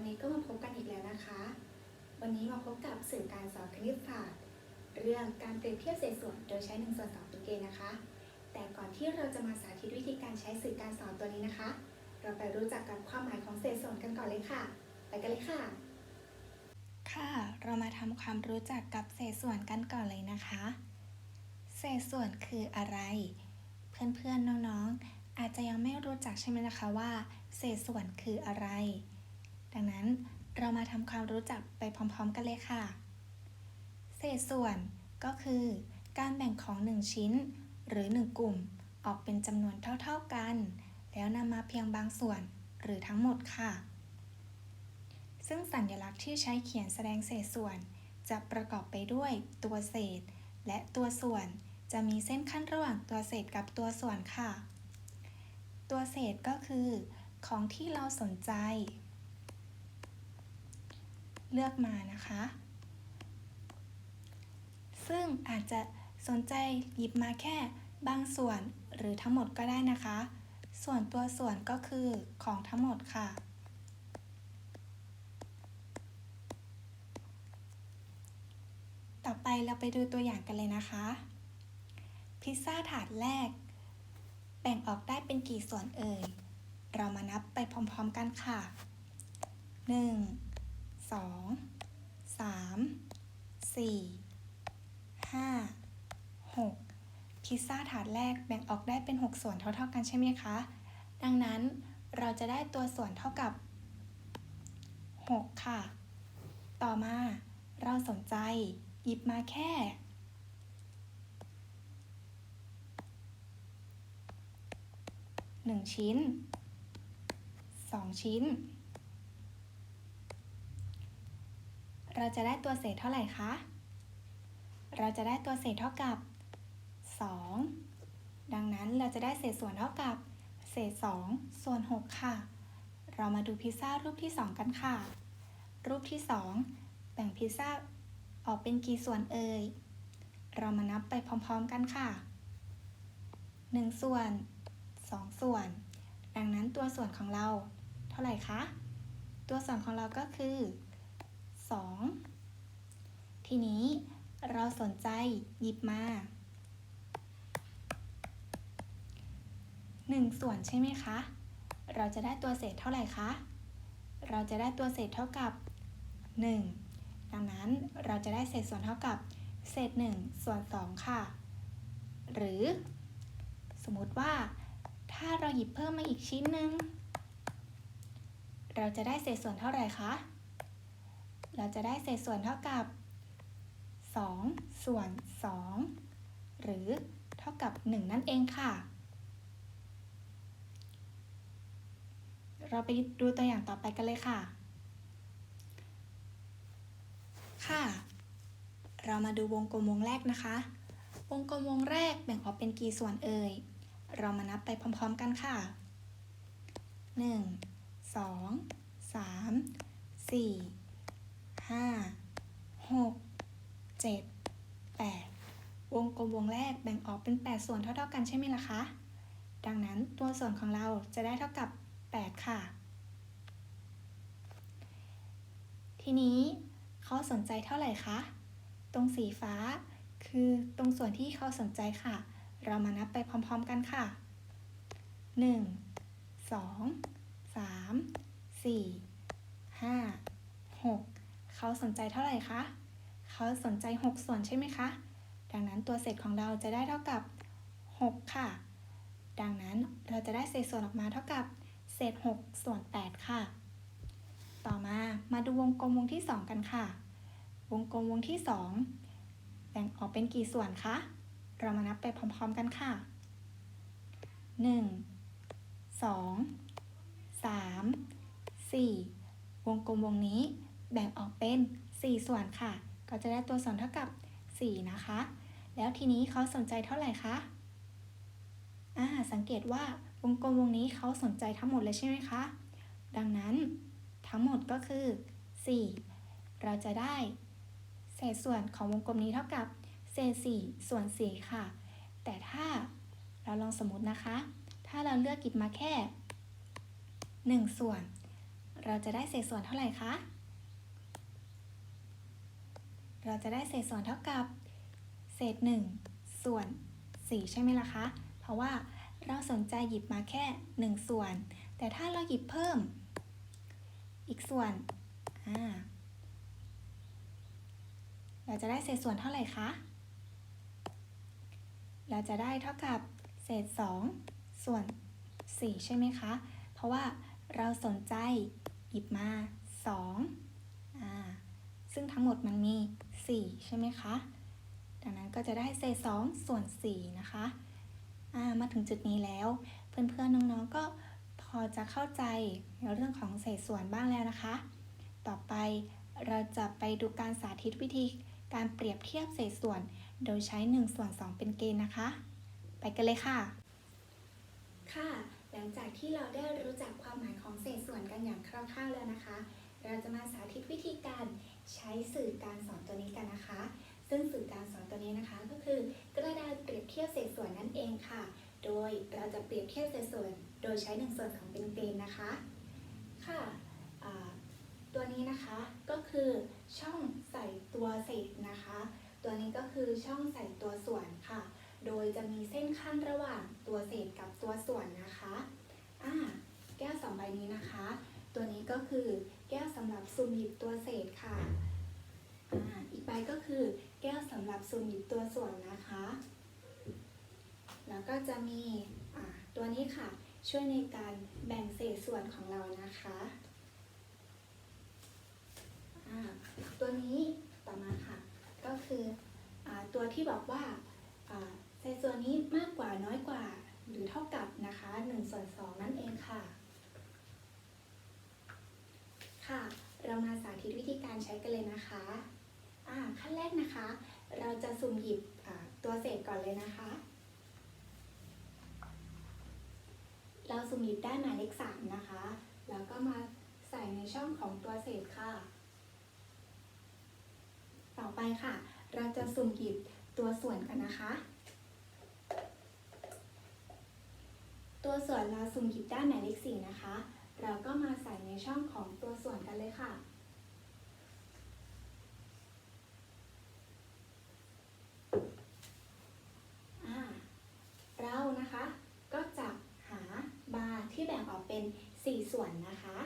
วันนี้ก็มาพบกันอีกแล้วนะคะ วันนี้มาพบกับสื่อการสอนคณิตศาสตร์เรื่องการเปรียบเทียบเศษส่วนโดยใช้1ส่วน2เป็นเกณฑ์นะคะ แต่ก่อนที่เราจะมาสาธิตวิธีการใช้สื่อการสอนตัวนี้นะคะ เราไปรู้จักกับความหมายของเศษส่วนกันก่อนเลยค่ะ ไปกันเลยค่ะ ค่ะเรามาทำความรู้จักกับเศษส่วนกันก่อนเลยนะคะ เศษส่วนคืออะไร เพื่อนๆน้องๆอาจจะยังไม่รู้จักใช่ไหมนะคะว่า เศษส่วนคืออะไร ดังนั้นเรามาทำความรู้จักไปพร้อมๆกันเลยค่ะ เศษส่วนก็คือ การแบ่งของ 1 ชิ้น หรือ 1 กลุ่ม ออกเป็นจำนวนเท่าๆกัน แล้วนำมาเพียงบางส่วนหรือทั้งหมดค่ะ ซึ่งสัญลักษณ์ที่ใช้เขียนแสดงเศษส่วน จะประกอบไปด้วยตัวเศษ และตัวส่วนจะมีเส้นขั้นระหว่างตัวเศษกับตัวส่วนค่ะ ตัวเศษก็คือ ของที่เราสนใจ เลือกมานะคะ ซึ่งอาจจะสนใจหยิบมาแค่บางส่วนหรือทั้งหมดก็ได้นะคะ ส่วนตัวส่วนก็คือของทั้งหมดค่ะ ต่อไปเราไปดูตัวอย่างกันเลยนะคะ พิซซ่าถาดแรก แบ่งออกได้เป็นกี่ส่วนเอ่ย เรามานับไปพร้อมๆกันค่ะ 1 2 3 4 5 6พิซซ่าถาดแรกแบ่งออกได้เป็น 6 ส่วนเท่าๆกันใช่ไหมคะ ดังนั้นเราจะได้ตัวส่วนเท่ากับ 6 ค่ะ ต่อมาเราสนใจหยิบมาแค่ 1 ชิ้น 2 ชิ้น เราจะได้ตัวเศษเท่าไหร่คะ เราจะได้ตัวเศษเท่ากับ 2 ดังนั้นเราจะได้เศษส่วนเท่ากับ เศษ 2 ส่วน 6 ค่ะ เรามาดูพิซซ่ารูปที่ 2 กันค่ะ รูปที่ 2 แบ่งพิซซ่าออกเป็นกี่ส่วนเอ่ย เรามานับไปพร้อมๆกันค่ะ 1 ส่วน 2 ส่วน ดังนั้นตัวส่วนของเราเท่าไหร่คะ ตัวส่วนของเราก็คือ 2 ทีนี้เราสนใจหยิบมา 1 ส่วนใช่ไหมคะ เราจะได้ตัวเศษเท่าไหร่คะ เราจะได้ตัวเศษเท่ากับ 1 ดังนั้นเราจะได้เศษส่วนเท่ากับ เศษ 1 ส่วน 2 ค่ะ หรือ สมมติว่า ถ้าเราหยิบเพิ่มมาอีกชิ้นหนึ่งเราจะได้เศษส่วนเท่าไหร่คะ เราจะได้เศษส่วนเท่ากับ 2 ส่วน 2 หรือเท่ากับ 1 นั่นเองค่ะ เราไปดูตัวอย่างต่อไปกันเลยค่ะ ค่ะ เรามาดูวงกลมวงแรกนะคะ วงกลมวงแรกแบ่งออกเป็นกี่ส่วนเอ่ย เรามานับไปพร้อมๆกันค่ะ 1 2 3 4 5 6 7 8วงกลมวงแรกแบ่งออกเป็น 8 ส่วนเท่าๆกันใช่ไหมล่ะคะ ดังนั้นตัวส่วนของเราจะได้เท่ากับ 8 ค่ะ ทีนี้เขาสนใจเท่าไหร่คะ ตรงสีฟ้าคือตรงส่วนที่เขาสนใจค่ะ เรามานับไปพร้อมๆกันค่ะ 1 2 3 4 5 6 เขาสนใจเท่าไหร่คะ เขาสนใจ 6 ส่วนใช่ไหมคะ ดังนั้นตัวเศษของเราจะได้เท่ากับ 6 ค่ะ ดังนั้นเราจะได้เศษส่วนออกมาเท่ากับ เศษ 6 ส่วน 8 ค่ะ ต่อมา มาดูวงกลมวงที่ 2 กันค่ะ วงกลมวงที่ 2 แบ่งออกเป็นกี่ส่วนคะ เรามานับไปพร้อมๆกันค่ะ 1 2 3 4 วงกลมวงนี้ แบ่งออกเป็น 4 ส่วนค่ะ ก็จะได้ตัวส่วนเท่ากับ 4 นะคะ แล้วทีนี้เขาสนใจเท่าไหร่คะอ่าสังเกตว่าวงกลมวงนี้เขาสนใจทั้งหมดเลยใช่ไหมคะ ดังนั้นทั้งหมดก็คือ 4 เราจะได้เศษส่วนของวงกลมนี้เท่ากับเศษ4ส่วน4ค่ะ แต่ถ้าเราลองสมมตินะคะ ถ้าเราเลือกหยิบมาแค่ 1 ส่วน เราจะได้เศษส่วนเท่าไหร่คะ เราจะได้เศษส่วนเท่ากับ เศษ 1 ส่วน 4 ใช่ไหมล่ะคะ เพราะว่าเราสนใจหยิบมาแค่ 1 ส่วน แต่ถ้าเราหยิบเพิ่ม อีกส่วน เราจะได้เศษส่วนเท่าไหร่คะ เราจะได้เท่ากับเศษ 2 ส่วน 4 ใช่ไหมคะ เพราะว่าเราสนใจหยิบมา2อ่า ซึ่งทั้งหมดมันมี 4 ใช่ไหมคะ ดังนั้นก็จะได้เศษ2ส่วน 4 นะคะามาถึงจุดนี้แล้ว เพื่อนๆน้องๆก็พอจะเข้าใจในเรื่องของเศษส่วนบ้างแล้วนะคะ ต่อไปเราจะไปดูการสาธิตวิธีการเปรียบเทียบเศษส่วน โดยใช้ 1 ส่วน 2 เป็นเกณฑ์นะคะ ไปกันเลยค่ะ ค่ะ หลังจากที่เราได้รู้จักความหมายของเศษส่วนกันอย่างคร่าวๆแล้วนะคะ เราจะมาสาธิตวิธีการ ใช้สื่อการสอนตัวนี้กันนะคะ ซึ่งสื่อการสอนตัวนี้นะคะ ก็คือกระดานเปรียบเทียบเศษส่วนนั่นเองค่ะ โดยเราจะเปรียบเทียบเศษส่วน โดยใช้1ส่วน2เป็นเกณฑ์นะคะ ค่ะตัวนี้นะคะก็คือช่องใส่ตัวเศษนะคะ ตัวนี้ก็คือช่องใส่ตัวส่วนค่ะ โดยจะมีเส้นขั้นระหว่างตัวเศษกับตัวส่วนนะคะอ่าแก้วสองใบนี้นะคะ ตัวนี้ก็คือแก้วสำหรับซุ่มหยิบตัวเศษค่ะ อีกใบก็คือแก้วสำหรับซุ่มหยิบตัวส่วนนะคะ แล้วก็จะมีตัวนี้ค่ะ ช่วยในการแบ่งเศษส่วนของเรานะคะตัวนี้ต่อมาค่ะ ก็คืออตัวที่บอกว่าอ่าเศษส่วนนี้มากกว่าน้อยกว่าหรือเท่ากับนะคะ1ส่วน2นั่นเองค่ะ ค่ะ เรามาสาธิตวิธีการใช้กันเลยนะคะอ่าขั้นแรกนะคะ เราจะสุ่มหยิบตัวเศษก่อนเลยนะคะ เราสุ่มหยิบได้หมายเลขสามนะคะ แล้วก็มาใส่ในช่องของตัวเศษค่ะ ต่อไปค่ะ เราจะสุ่มหยิบตัวส่วนกันนะคะ ตัวส่วนเราสุ่มหยิบได้หมายเลขสี่นะคะ เราก็มาใส่ในช่องของตัวส่วนกันเลยค่ะ เรานะคะก็จะหาบาร์ที่แบ่งออกเป็น 4 ส่วนนะคะ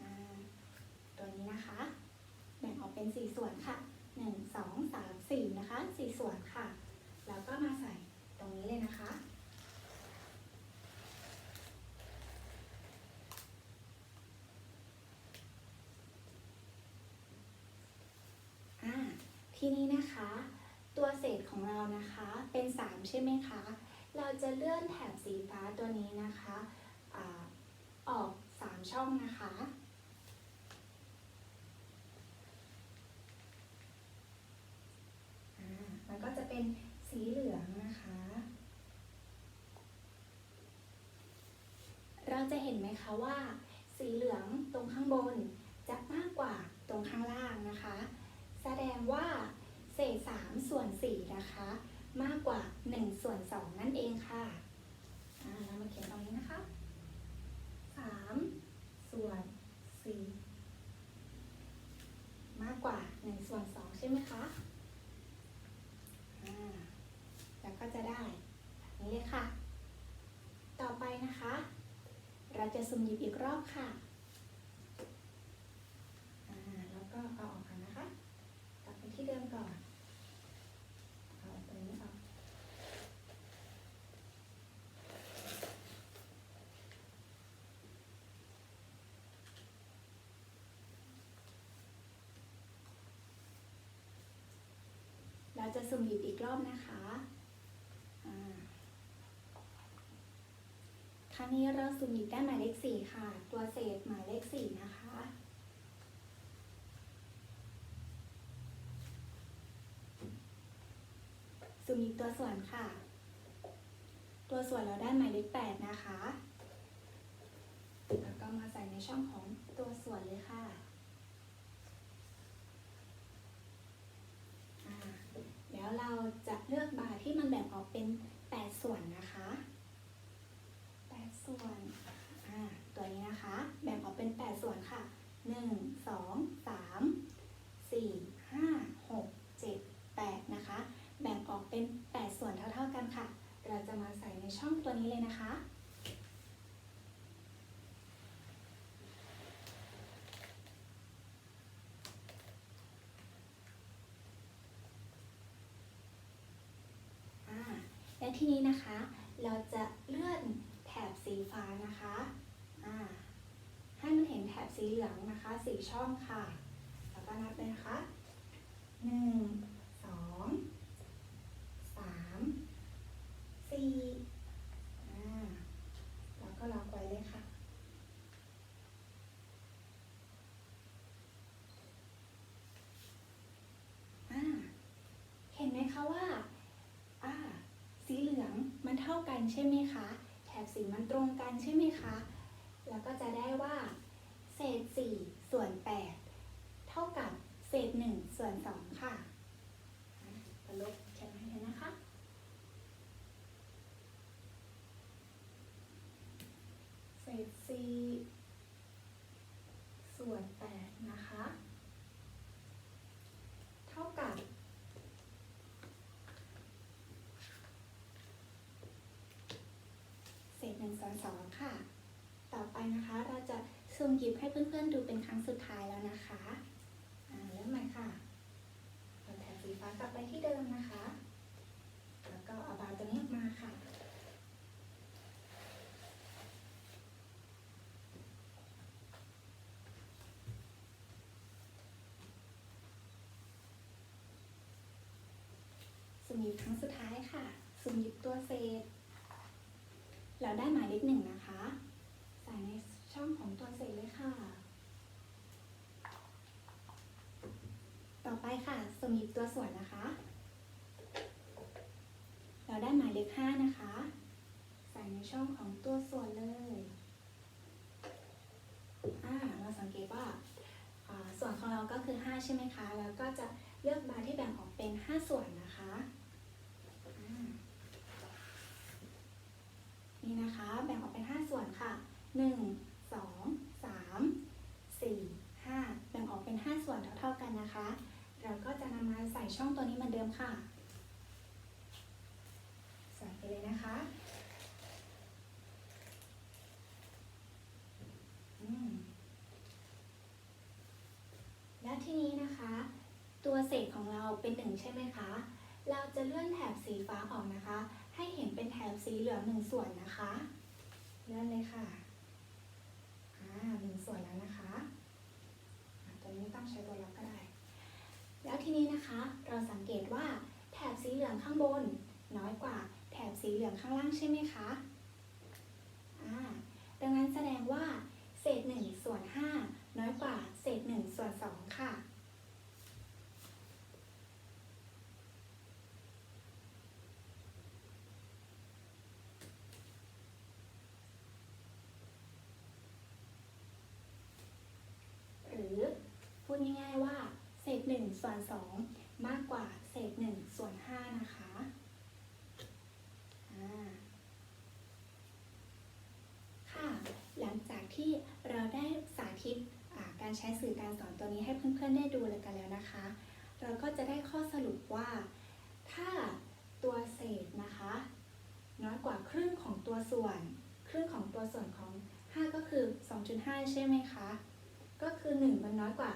อ่าตัวนี้นะคะ แบ่งออกเป็น 4 ส่วนค่ะ 1 2 3 4 นะคะ 4 ส่วนค่ะ แล้วก็มาใส่ตรงนี้เลยนะคะ อ่า ทีนี้นะคะ ตัวเศษของเรานะคะเป็น 3 ใช่ไหมคะ เราจะเลื่อนแถบสีฟ้าตัวนี้นะคะออก 3 ช่องนะคะ มันก็จะเป็นสีเหลืองนะคะ เราจะเห็นไหมคะว่า สีเหลืองตรงข้างบนจะมากกว่าตรงข้างล่างนะคะ แสดงว่าเศษ3ส่วน4นะคะ มากกว่า 1 ส่วน 2 นั่นเองค่ะเรามาเขียนตรงนี้นะคะ 3 ส่วน 4 มากกว่า 1 ส่วน 2 ใช่ไหมคะแล้วก็จะได้แบบนี้เลยค่ะ ต่อไปนะคะ เราจะสุ่มหยิบอีกรอบค่ะแล้วก็เอาออกกันนะคะ กลับไปที่เดิมก่อน เอาตรงนี้ออก เราจะสุ่มหยิบอีกรอบนะคะครั้งนี้เราสุ่มหยิบได้หมายเลขสี่ค่ะ ตัวเศษหมายเลขสี่นะคะ สุ่มหยิบตัวส่วนค่ะ ตัวส่วนเราได้หมายเลขแปดนะคะ แล้วก็มาใส่ในช่องของตัวส่วนเลยค่ะ ราจะเลือกบาร์ที่มันแบ่งออกเป็น 8 ส่วนนะคะ 8 ส่วน ตัวนี้นะคะ แบ่งออกเป็น 8 ส่วนค่ะ 1 ทีนี้นะคะ เราจะเลื่อนแถบสีฟ้านะคะอ่าให้มันเห็นแถบสีเหลืองนะคะสีช่องค่ะ แล้วก็นับเลยนะคะหนึ่งสองสามสี่อ่าแล้วก็ล็อกไว้เลยค่ะ อ่า เห็นไหมคะว่า อ่า สีเหลืองมันเท่า กันใช่ไหมคะ แถบสีมันตรงกันใช่ไหมคะ แล้วก็จะได้ว่า เศษ 4 ส่วน 8 เท่ากับเศษ 1 ส่วน 2 ค่ะตลบแคปให้เลยนะคะ เศษ 4ส่วน 8 นะคะ เท่ากับ เศษหนึ่งส่วนสองค่ะ ต่อไปนะคะเราจะ ซูมยิบให้เพื่อนๆดูเป็นครั้งสุดท้ายแล้วนะคะอ่าเริ่มใหม่ค่ะเอาแถบสีฟ้ากลับไปที่เดิมนะคะ แล้วก็เอาบาร์ตัวนี้ออกมาค่ะ ซูมหยิบครั้งสุดท้ายค่ะ ซูมหยิบตัวเศษ เราได้หมายเลขหนึ่งนะคะ ใส่ในช่องของตัวเศษเลยค่ะ ต่อไปค่ะส มหยิบตัวส่วนนะคะ เราได้หมายเลขห้านะคะ ใส่ในช่องของตัวส่วนเลยอ่าเราสังเกตว่าาส่วนของเราก็คือ 5 ใช่ไหมคะ แล้วก็จะเลือกบาร์ที่แบ่งออกเป็น 5 ส่วนนะคะ นี่นะคะ แบ่งออกเป็น 5 ส่วนค่ะ 1 2 3 4 5 แบ่งออกเป็น 5 ส่วนเท่าๆกันนะคะ เราก็จะนำมาใส่ช่องตัวนี้เหมือนเดิมค่ะ ใส่ไปเลยนะคะแล้วทีนี้นะคะ ตัวเศษของเราเป็นหนึ่งใช่ไหมคะ เราจะเลื่อนแถบสีฟ้าออกนะคะ ให้เห็นเป็นแถบสีเหลืองหนึ่งส่วนนะคะ เลื่อนเลยค่ะ อ่าหนึ่งส่วนแล้วนะคะอ่าตัวนี้ไม่ต้องใช้ตัวล็อกก็ได้ แล้วทีนี้นะคะ เราสังเกตว่าแถบสีเหลืองข้างบน น้อยกว่าแถบสีเหลืองข้างล่าง ใช่ไหมคะอ่าดังนั้นแสดงว่า เศษ1ส่วน5น้อยกว่าเศษ1ส่วน2ค่ะ หรือพูดง่ายๆว่า เศษ1ส่วน2มากกว่าเศษ1ส่วน5นะคะอ่าค่ะ หลังจากที่เราได้สาธิตอ่า การใช้สื่อการสอนตัวนี้ให้เพื่อนๆได้ดูเลยกันแล้วนะคะ เราก็จะได้ข้อสรุปว่า ถ้าตัวเศษนะคะ น้อยกว่าครึ่งของตัวส่วน ครึ่งของตัวส่วนของ 5 ก็คือ 2.5 ใช่ไหมคะ ก็คือ 1 มันน้อยกว่า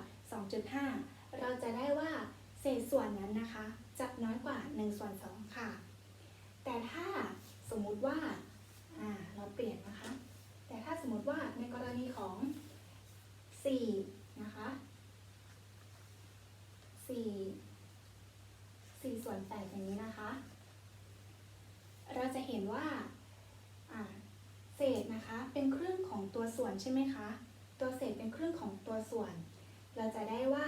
2.5 เราจะได้ว่าเศษส่วนนั้นนะคะ จะน้อยกว่า 1 ส่วน 2 ค่ะ แต่ถ้าสมมุติว่าอ่าเราเปลี่ยนนะคะ แต่ถ้าสมมติว่าในกรณีของ 4นะคะ4 4ส่วน8อย่างนี้นะคะ เราจะเห็นว่าเศษนะคะเป็นครึ่งของตัวส่วนใช่ไหมคะ ตัวเศษเป็นครึ่งของตัวส่วน เราจะได้ว่า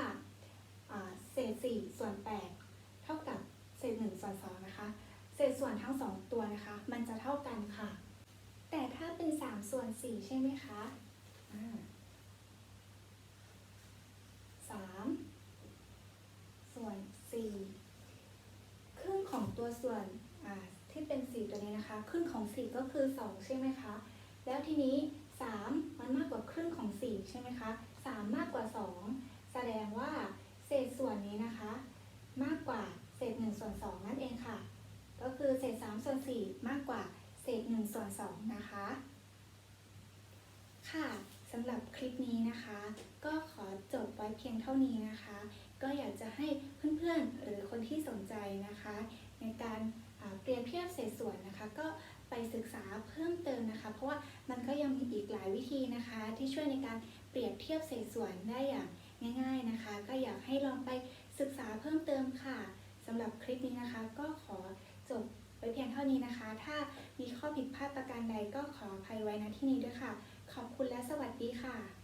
เศษ4ส่วน8เท่ากับเศษ1ส่วน2นะคะ เศษส่วนทั้ง2ตัวนะคะ มันจะเท่ากันค่ะ แต่ถ้าเป็น3ส่วน4ใช่ไหมคะอ่าสามส่วน 4 ครึ่งของตัวส่วนที่เป็น 4 ตัวนี้นะคะ ครึ่งของ 4 ก็คือ 2 ใช่ไหมคะ แล้วทีนี้ 3 มันมากกว่าครึ่งของ 4 ใช่ไหมคะ 3 มากกว่า 2 แสดงว่าเศษส่วนนี้นะคะ มากกว่าเศษ1ส่วน2นั่นเองค่ะ ก็คือเศษ3ส่วน4 มากกว่าเศษ1ส่วน2นะคะ ค่ะสำหรับคลิปนี้นะคะ ก็ขอจบไว้เพียงเท่านี้นะคะ ก็อยากจะให้เพื่อนๆ หรือคนที่สนใจนะคะ ในการเปรียบเทียบเศษส่วนนะคะ ก็ไปศึกษาเพิ่มเติมนะคะ เพราะว่ามันก็ยังมีอีกหลายวิธีนะคะ ที่ช่วยในการเปรียบเทียบเศษส่วนได้อย่างง่าย ๆนะคะ ก็อยากให้ลองไปศึกษาเพิ่มเติมค่ะสำหรับคลิปนี้นะคะ ก็ขอจบไว้เพียงเท่านี้นะคะ ถ้ามีข้อผิดพลาดประการใดก็ขออภัยไว้ณที่นี้ด้วยค่ะ ขอบคุณและสวัสดีค่ะ